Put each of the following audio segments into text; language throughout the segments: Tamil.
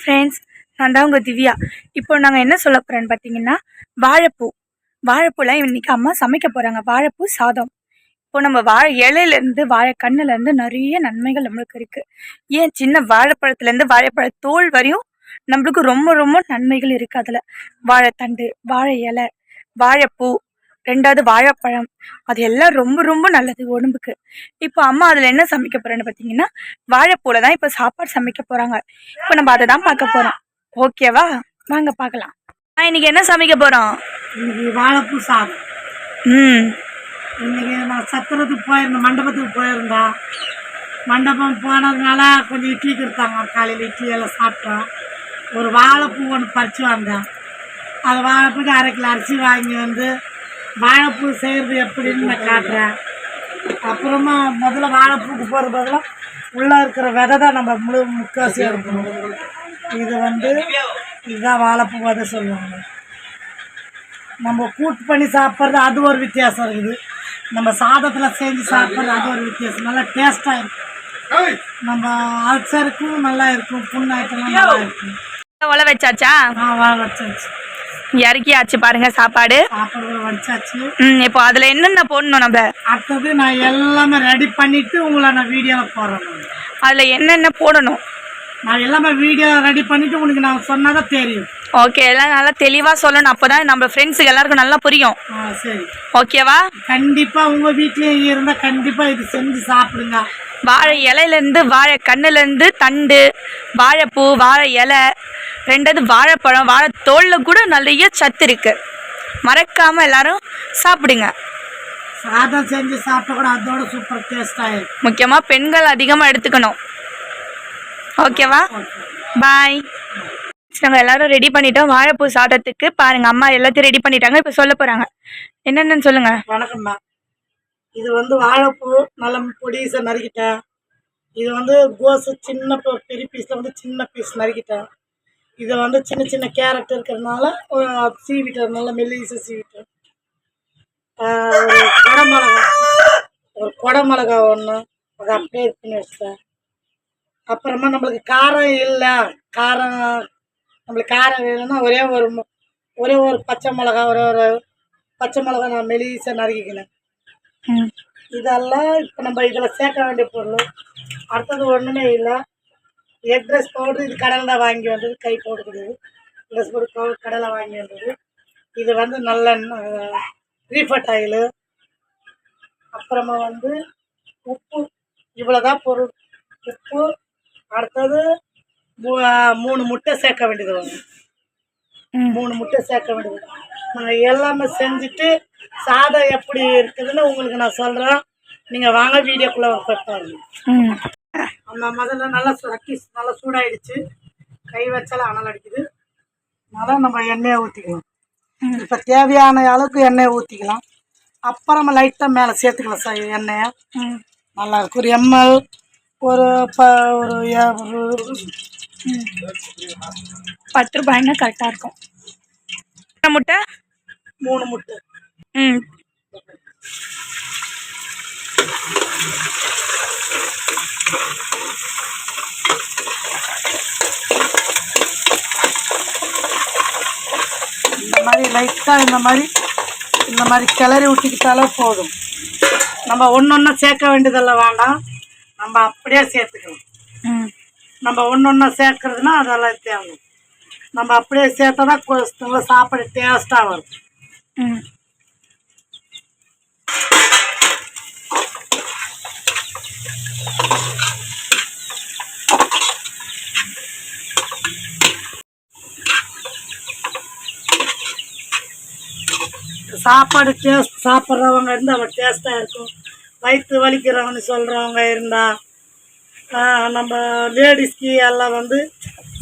ஃப்ரெண்ட்ஸ் நான் தான் உங்கள் திவ்யா. இப்போ நாங்கள் என்ன சொல்ல போகிறோன்னு பார்த்தீங்கன்னா வாழைப்பூ. வாழைப்பூலாம் இன்றைக்கி அம்மா சமைக்க போகிறாங்க வாழைப்பூ சாதம். இப்போ நம்ம வாழை இலையிலேருந்து வாழை கண்ணுலேருந்து நிறைய நன்மைகள் நம்மளுக்கு இருக்குது ஏன் சின்ன வாழைப்பழத்துலேருந்து வாழைப்பழ தோல் வரையும் நம்மளுக்கு ரொம்ப ரொம்ப நன்மைகள் இருக்குது அதில். வாழைத்தண்டு வாழை இலை வாழைப்பூ ரெண்டாவது வாழைப்பழம். அது எல்லாம் ரொம்ப ரொம்ப நல்லது உடம்புக்கு. இப்போ அம்மா அதில் என்ன சமைக்க போகிறேன்னு பார்த்தீங்கன்னா வாழைப்பூவில் தான் இப்போ சாப்பாடு சமைக்க போகிறாங்க இப்போ நம்ம அதை தான் பார்க்க போகிறோம் ஓகேவா வாங்க பார்க்கலாம். நான் இன்னைக்கு என்ன சமைக்க போகிறோம் இன்னைக்கு வாழைப்பூ சாதம். ம். இன்னைக்கு நான் சத்திரத்துக்கு போயிருந்தேன் மண்டபத்துக்கு போயிருந்தேன் மண்டபம் போனதுனால கொஞ்சம் இட்லி கொடுத்தாங்க. காலையில் இட்லி எல்லாம் சாப்பிட்டோம். ஒரு வாழைப்பூ ஒன்று பறித்து வந்தேன். அது வாழைப்பூக்கு அரை கிலோ அரிசி வாங்கி வந்து வாழைப்பூ செய்கிறது எப்படின்னு நான் காட்டுறேன். அப்புறமா முதல்ல வாழைப்பூக்கு போகிற பதிலாக உள்ளே இருக்கிற விதை தான் நம்ம முழு முக்காசி எடுக்கணும் இது வந்து இதுதான் வாழைப்பூ விதை சொல்லுவாங்க. நம்ம கூட்டு பண்ணி சாப்பிட்றது அது ஒரு வித்தியாசம் இருக்குது. நம்ம சாதத்தில் செஞ்சு சாப்பிட்றது அது ஒரு வித்தியாசம். நல்லா டேஸ்ட்டாக இருக்கும். நம்ம அல்சருக்கும் நல்லா இருக்கும். புண்ணாய்க்கெல்லாம் நல்லா இருக்கும். வச்சாச்சா? நான் வாழ வச்சாச்சு. இறக்கியாச்சு பாருங்க சாப்பாடு. ம் இப்போ அதில் என்னென்ன போடணும் நம்ம? அடுத்தது நான் எல்லாமே ரெடி பண்ணிவிட்டு உங்களை நான் வீடியோவில் போடுறேன். அதில் என்னென்ன போடணும்? நான் எல்லாமே வீடியோ ரெடி பண்ணிவிட்டு உங்களுக்கு நான் சொன்னால் தான் தெரியும். ஓகே எல்லாம் நல்லா தெளிவாக சொல்லணும். அப்போ தான் நம்ம ஃப்ரெண்ட்ஸுக்கு எல்லாருக்கும் நல்லா புரியும். சரி. ஓகேவா கண்டிப்பாக உங்கள் வீட்லேயும் இருந்தால் கண்டிப்பாக இது செஞ்சு சாப்பிடுங்க. வாழை இலையிலேருந்து வாழை கண்ணுலேருந்து தண்டு வாழைப்பூ வாழை இலை ரெண்டாவது வாழைப்பழம் வாழை தோலில் கூட நிறைய சத்து இருக்கு. மறக்காமல் எல்லாரும் சாப்பிடுங்க. சாதம் செஞ்சு சாப்பிட்டா கூட அதோட சூப்பர் டேஸ்ட்டாக இருக்கும். முக்கியமாக பெண்கள் அதிகமாக எடுத்துக்கணும். ஓகேவா பாய் நாங்கள் எல்லாரும் ரெடி பண்ணிட்டோம். வாழைப்பூ சாதத்துக்கு பாருங்க அம்மா எல்லாத்தையும் ரெடி பண்ணிட்டாங்க. இப்போ சொல்ல போகிறாங்க என்னென்னு சொல்லுங்க. வணக்கம்மா இது வந்து வாழைப்பூ நல்ல பொடிசை நறுக்கிட்டேன். இது வந்து கோஸு சின்ன பெரிய பீஸில் வந்து சின்ன பீஸ் நறுக்கிட்டேன். இது வந்து சின்ன சின்ன கேரட் இருக்கிறதுனால சீவிட்டேன் நல்லா மெல்லிசை சீவிட்டேன் ஒரு கொடை மிளகா. ஒரு கொடை மிளகா ஒன்று அதை அப்படியே பண்ணி வச்சிட்டேன். அப்புறமா நம்மளுக்கு காரம் இல்லை. காரம் நம்மளுக்கு காரம் வேணும்னா ஒரே ஒரு ஒரே ஒரு பச்சை மிளகா ஒரே ஒரு பச்சை மிளகா நான் மெலிசாக நறுக்கிக்கினேன் இதெல்லாம் இப்போ நம்ம இதில் சேர்க்க வேண்டிய பொருள். அடுத்தது ஒன்றுமே இல்லை. எக் ட்ரெஸ் பவுடர் இது கடையில் தான் வாங்கி வந்தது கை பவுடர் கிடையாது ட்ரெஸ் பவுடர் பவுடர் கடையில் வாங்கி வந்தது. இது வந்து நல்லெண்ணெய் ரீஃபட் ஆயிலு அப்புறமா வந்து உப்பு. இவ்வளோதான் பொருள். உப்பு. அடுத்தது மூணு முட்டை சேர்க்க வேண்டியது வரும். மூணு முட்டை சேர்க்க வேண்டியது. நாங்கள் எல்லாமே செஞ்சுட்டு சாதம் எப்படி இருக்குதுன்னு உங்களுக்கு நான் சொல்கிறேன் நீங்கள் வாங்க வீடியோக்குள்ளே பாருங்க. ம். அந்த முதல்ல நல்லா சட்டி நல்லா சூடாயிடுச்சு. கை வச்சாலும் அனல் அடிக்குது. அதனால் நம்ம எண்ணெயை ஊற்றிக்கலாம் இப்போ தேவையான அளவுக்கு எண்ணெயை ஊற்றிக்கலாம் அப்புறமா லைட்டாக மேலே சேர்த்துக்கலாம் சார் எண்ணெயை. நல்லா இருக்கும். ஒரு எம்எல் ஒரு ப ஒரு பத்து ரூபாய்னா கரெக்டாக இருக்கும். முட்டை? மூணு முட்டை. ம். இந்த மாதிரி லைட்டாக இந்த மாதிரி இந்த மாதிரி கிளறி விட்டுக்கிட்டாலே போதும். நம்ம ஒன்று ஒன்றா சேர்க்க வேண்டியதெல்லாம் வேண்டாம். நம்ம அப்படியே ம் நம்ம ஒன்று ஒன்றா சேர்க்கறதுனா அதெல்லாம் தேவை நம்ம அப்படியே சேர்த்தா தான் சாப்பாடு டேஸ்ட்டாக வரும். ம். சாப்பாடு டேஸ்ட் சாப்பிட்றவங்க இருந்தால் அவள் டேஸ்ட்டாக இருக்கும். வயிற்று வலிக்கிறவங்க சொல்கிறவங்க இருந்தால் நம்ம லேடிஸ்க்கு எல்லாம் வந்து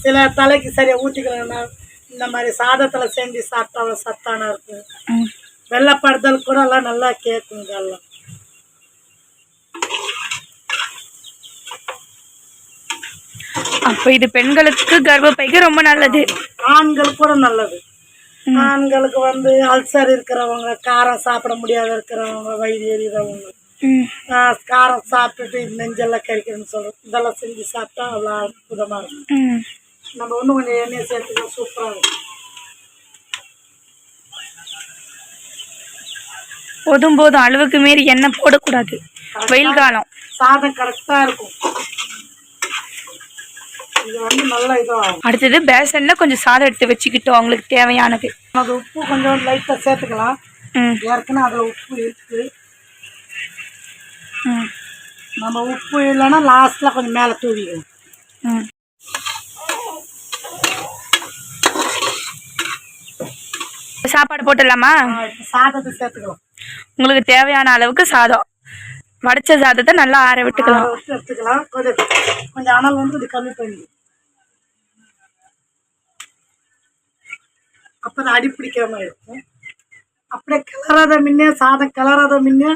சில தலைக்கு சரியாக ஊற்றிக்கலன்னா இந்த மாதிரி சாதத்தில் செஞ்சு சாப்பிட்டா அவ்வளோ சத்தான இருக்கும் வெள்ளைப்படுதல் கூட எல்லாம் நல்லா கேட்குங்க எல்லாம். அப்போ இது பெண்களுக்கு கர்ப்பப்பைக்கு ரொம்ப நல்லது. ஆண்கள் கூட நல்லது. ஆண்களுக்கு வந்து அல்சர் இருக்கிறவங்க காரம் சாப்பிட முடியாத இருக்கிறவங்க வயிறு எறிகிறவங்க காரம் சாப்பிட்டுட்டு நெஞ்செல்லாம் கறிக்கிறேன்னு சொல்கிறோம் இதெல்லாம் செஞ்சு சாப்பிட்டா அவ்வளோ அற்புதமாக இருக்கும். நம்ம இன்னும் கொஞ்சம் எண்ணெயை சேர்த்துக்கலாம் சூப்பராக இருக்கும். போதும் போதும் அளவுக்கு மீறி எண்ணெய் போடக்கூடாது. வெயில் காலம். சாதம் கரெக்டாக இருக்கும். அடுத்தது பேசன்ல கொஞ்சம் சாதம் எடுத்து வச்சுக்கிட்டோம் அவங்களுக்கு தேவையானது. அது உப்பு கொஞ்சம் லைட்டாக சேர்த்துக்கலாம். ஏற்கனவே அதில் உப்பு இருக்குது நம்ம உப்பு இல்லைன்னா லாஸ்ட்டில் கொஞ்சம் மேலே தூவிக்கணும் ம். சாப்பாடு போட்டுடலாமா? சாதத்தை சேர்த்துக்கலாம். உங்களுக்கு தேவையான அளவுக்கு சாதம். வடிச்ச சாதத்தை நல்லா ஆற விட்டுக்கலாம். எடுத்துக்கலாம். கொஞ்சம் கொஞ்சம் அனல் வந்து இது கம்மி பண்ணி அப்போ தான் அடி பிடிக்காம இருக்கும். அப்படியே கிளறாத முன்னே சாதம் கிளறாத முன்னே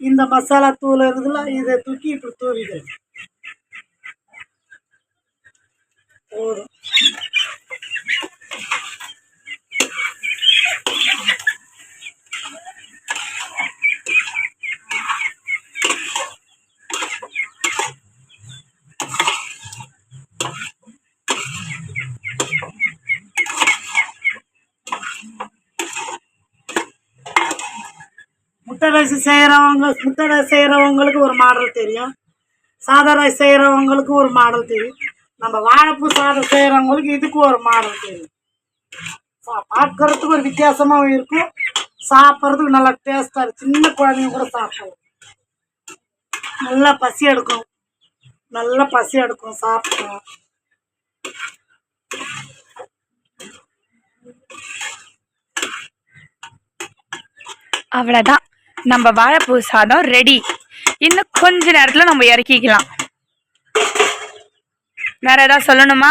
இந்த மசாலா தூள் இருக்குதுல இதை தூக்கி இப்படி தூவிடு போதும். ரைஸ் செய்கிறவங்க முட்டை ரைஸ் செய்கிறவங்களுக்கு ஒரு மாடல் தெரியும். சாதா ரைஸ் செய்கிறவங்களுக்கு ஒரு மாடல் தெரியும். நம்ம வாழைப்பூ சாதம் செய்கிறவங்களுக்கு இதுக்கு ஒரு மாடல் தெரியும். சா- பார்க்கறதுக்கு ஒரு வித்தியாசமாகவும் இருக்கும். சாப்பிட்றதுக்கு நல்லா டேஸ்ட்டாக இருக்கும் சின்ன குழந்தைங்க கூட சாப்பிடலாம். நல்லா பசி எடுக்கும். நல்லா பசி எடுக்கும் சாப்பிட்டோம் அவ்வளோதான் நம்ம வாழைப்பூ சாதம் ரெடி இன்னும் கொஞ்ச நேரத்தில் நம்ம இறக்கிக்கலாம். வேற ஏதாவது சொல்லணுமா?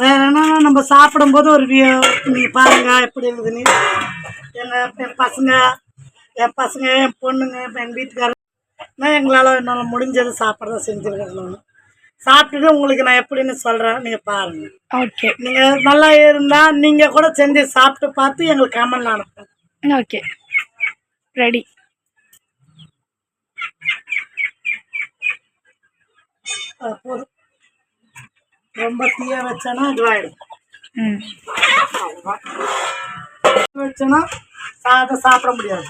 வேற என்ன நம்ம சாப்பிடும்போது ஒரு வியூ- நீ பாருங்க எப்படி இருக்குதுன்னு என் பசங்க என் பசங்க என் பொண்ணுங்க என் வீட்டுக்காரர் நான் எங்களால் என்னால் முடிஞ்சது சாப்பிட்றத செஞ்சுருக்கேன் நான். சாப்பிட்டுட்டு உங்களுக்கு நான் எப்படின்னு சொல்கிறேன் நீங்கள் பாருங்கள் ஓகே நீங்கள் நல்லா இருந்தால் நீங்கள் கூட செஞ்சு சாப்பிட்டு பார்த்து எங்களுக்கு கமெண்ட் அனுப்புங்க. ஓகே ரெடி போதும். ரொம்ப தீய வச்சேன்னா இதுவாகிடும் ம். வச்சேன்னா சாதம் சாப்பிட முடியாது.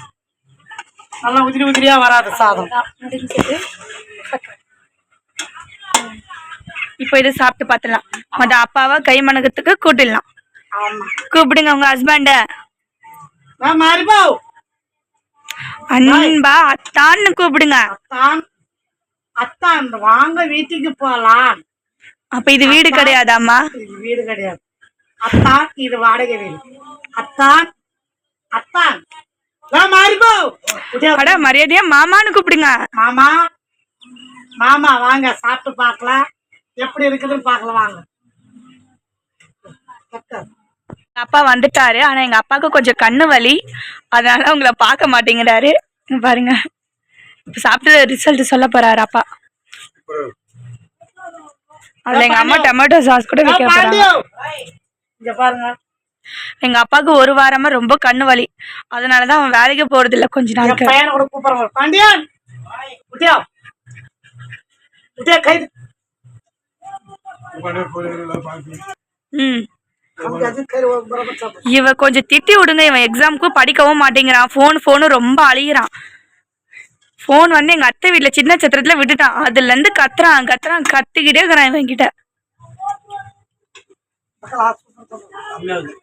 நல்லா உதிரி உதிரியாக வராது சாதம். இப்போ இதை சாப்பிட்டு பார்த்துடலாம். மொத அப்பாவை கை மணக்கத்துக்கு கூட்டிடலாம். கூப்பிடுங்க உங்க ஹஸ்பண்ட அன்பா அத்தான்னு கூப்பிடுங்க. அத்தான். அத்தான் வாங்க வீட்டுக்கு போகலாம் அப்ப இது வீடு கிடையாதாம்மா? இது வீடு கிடையாது. அத்தான் இது வாடகை வீடு. மாறிப்போ அட மரியாதையா மாமான்னு கூப்பிடுங்க. மாமா மாமா வாங்க சாப்பிட்டு பார்க்கலாம். எப்படி இருக்குதுன்னு பார்க்கலாம் வாங்க. அப்பா வந்துட்டாரு ஆனா எங்க அப்பாவுக்கு கொஞ்சம் கண்ணு வலி. அதனால உங்களை பார்க்க மாட்டேங்கிறாரு. பாருங்க. இப்ப சாப்பிட்டு ரிசல்ட் சொல்ல போறாரு அப்பா. அதுல எங்க அம்மா டொமேட்டோ சாஸ் கூட வைக்க போறாங்க. பாண்டியோ. இங்க பாருங்க. எங்க அப்பாவுக்கு ஒரு வாரமா ரொம்ப கண்ணு வலி. அதனாலதான் அவன் வேலைக்கு போறது இல்ல கொஞ்ச நாளுக்கு. பையனை கூட பாண்டியன் கை ம். இவ கொஞ்சம் திட்டி விடுங்க. இவன் எக்ஸாமுக்கு படிக்கவும் மாட்டேங்கிறான். ஃபோன் ஃபோனு ரொம்ப அழிகிறான் ஃபோன் வந்து எங்க அத்தை வீட்ல சின்ன சத்திரத்துல விட்டுட்டான் அதுல இருந்து கத்துறான் கத்துறான் கத்திக்கிட்டே இருக்கிறான் இவன் கிட்ட. மக்கள் ஆஸ்பத்திரி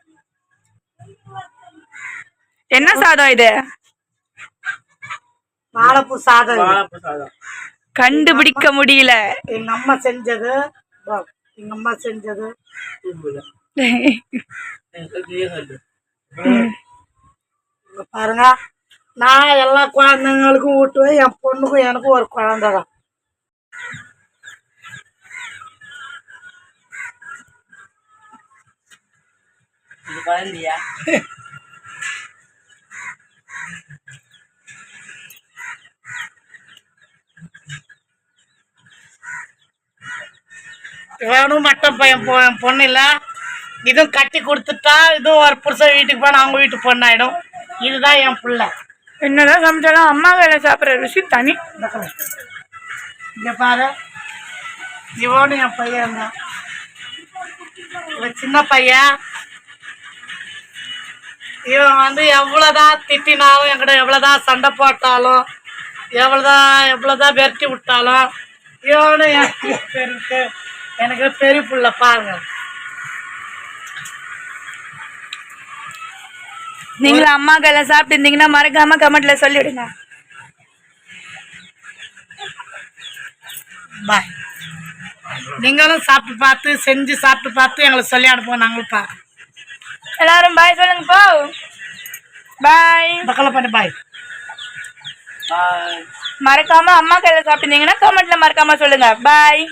என்ன சாதம் இது. வாழைப்பூ சாதம். கண்டுபிடிக்க முடியல. எங்க அம்மா செஞ்சது. எங்க அம்மா செஞ்சது. பாருங்க. நான் எல்லா குழந்தைங்களுக்கும் ஊட்டுவேன் என் பொண்ணுக்கும் எனக்கும் ஒரு குழந்தை தான் வேணும் மட்டும் பையன் என் பொண்ணு இல்லை. இதுவும் கட்டி கொடுத்துட்டா இதுவும் ஒரு புருஷன் வீட்டுக்கு போனால் அவங்க வீட்டு பொண்ணாயிடும். இதுதான் என் பிள்ளை. என்னதான் சமைச்சாலும் அம்மா வேலை சாப்பிட்ற ருசி தனி. பாரு. இவனு என் பையன் தான். சின்ன பையன். இவன் வந்து எவ்வளோதான் திட்டினாலும் என்கிட்ட எவ்வளோதான் சண்டை போட்டாலும் எவ்வளோதான் எவ்வளோதான் விரட்டி விட்டாலும் இவனு எனக்கு பெருக்கு எனக்கு பெரிய புள்ள பாருங்க. நீங்களும் அம்மா கையில சாப்பிட்டு இருந்தீங்கன்னா மறக்காம கமெண்ட்ல சொல்லிடுங்க பாய். நீங்களும் சாப்பிட்டு பார்த்து செஞ்சு சாப்பிட்டு பார்த்து எங்களை சொல்லி அனுப்புவோம் நாங்களும் பா. எல்லாரும் பாய் சொல்லுங்க போ. பாய். பக்கத்தில் பண்ணி பாய். மறக்காம அம்மா கையில சாப்பிட்டு இருந்தீங்கன்னா கமெண்ட்ல மறக்காம சொல்லுங்க. பாய்.